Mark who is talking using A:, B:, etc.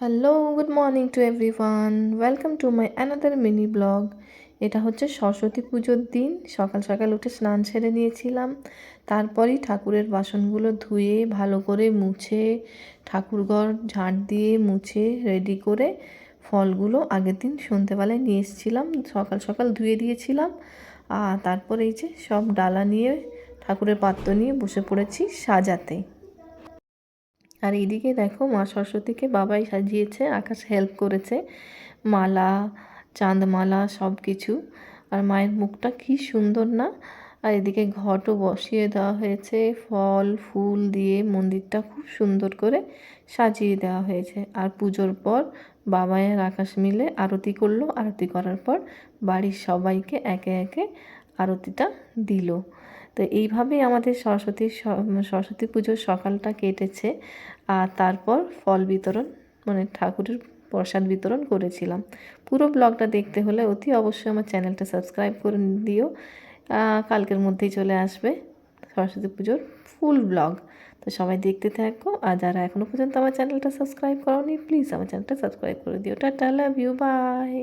A: Hello good morning to everyone welcome to my another mini blog এটা হচ্ছে সরস্বতী পুজোর দিন। সকাল সকাল উঠে স্নান সেরে নিয়েছিলাম। তারপরেই ঠাকুরের বাসনগুলো ধুয়ে, ভালো করে মুছে ঠাকুরঘর ঝাঁট দিয়ে মুছে রেডি করে ফলগুলো আগের দিন সন্ধেবেলায় নিয়ে এসেছিলাম। সকাল সকাল ধুয়ে দিয়েছিলাম। আর তারপরে এই যে সব ডালা নিয়ে ঠাকুরের পাত্র নিয়ে বসে পড়েছি সাজাতে। আর এইদিকে দেখো মা সরস্বতীকে বাবাই সাজিয়েছে, আকাশ হেল্প করেছে। মালা, চাঁদমালা সব কিছু আর মায়ের মুখটা কি সুন্দর না? আর এদিকে ঘটও বসিয়ে দেওয়া হয়েছে, ফল, ফুল দিয়ে মন্দিরটা খুব সুন্দর করে সাজিয়ে দেওয়া হয়েছে। আর পুজোর পর বাবায়ের আকাশ মিলে আরতি করল। আরতি করার পর বাড়ির সবাইকে একে একে আরতিটা দিল। তো এইভাবেই আমাদের সরস্বতী সরস্বতী পুজোর সকালটা কেটেছে। আর তারপর ফল বিতরণ মানে ঠাকুরের প্রসাদ বিতরণ করেছিলাম। পুরো ব্লগটা দেখতে হলে অতি অবশ্যই আমার চ্যানেলটা সাবস্ক্রাইব করে দিও। কালকের মধ্যেই চলে আসবে সরস্বতী পুজোর ফুল ব্লগ। তো সবাই দেখতে থাকো, আর যারা এখনও পর্যন্ত আমার চ্যানেলটা সাবস্ক্রাইব করোনি প্লিজ আমার চ্যানেলটা সাবস্ক্রাইব করে দিও। Tata love you by